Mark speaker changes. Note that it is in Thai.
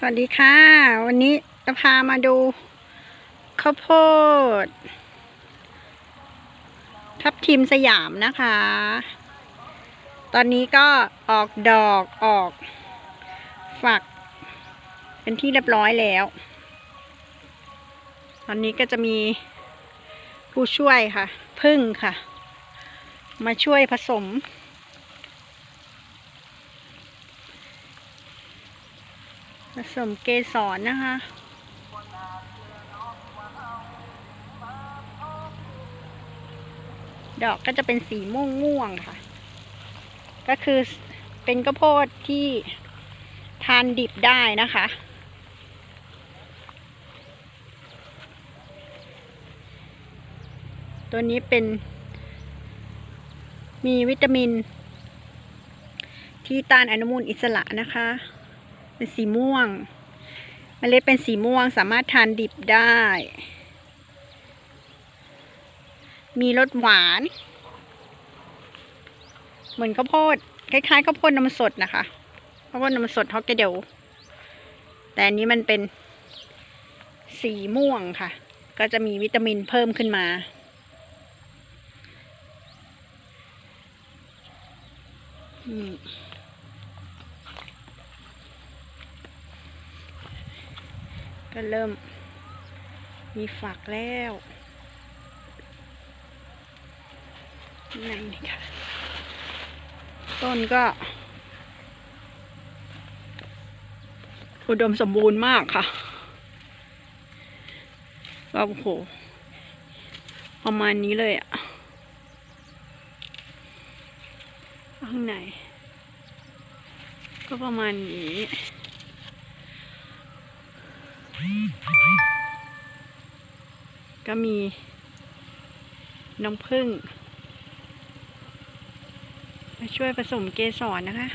Speaker 1: สวัสดีค่ะ วันนี้จะพามาดูข้าวโพด ทับทิมสยามนะคะ ตอนนี้ก็ออกดอกออก ฝัก เป็นที่เรียบร้อยแล้ว ตอนนี้ก็จะมีผู้ช่วยค่ะ พึ่งค่ะ มาช่วยผสม สมเกสรนนะคะ ดอกก็จะเป็นสีม่วงม่วงๆค่ะ ก็คือเป็นข้าวโพดที่ทานดิบได้นะคะ ตัวนี้เป็น มีวิตามิน ที่ต้านอนุมูลอิสระนะคะ เป็นสีม่วงเมล็ดเป็นสีม่วงสามารถทานดิบได้ มีรสหวาน เหมือนข้าวโพดคล้ายๆข้าวโพดนมสดนะคะข้าวโพดนมสดฮอกไกโดแต่อันนี้มันเป็นสีม่วงค่ะ ก็จะมีวิตามินเพิ่มขึ้นมา อืม ก็เริ่ม มีฝักแล้วไหนนี่ค่ะ ต้นก็ อุดมสมบูรณ์มากค่ะก็โอ้โห ประมาณนี้เลยอะข้างในก็ประมาณนี้ ก็มีน้องพึ่งมาช่วยผสมเกสรนะคะ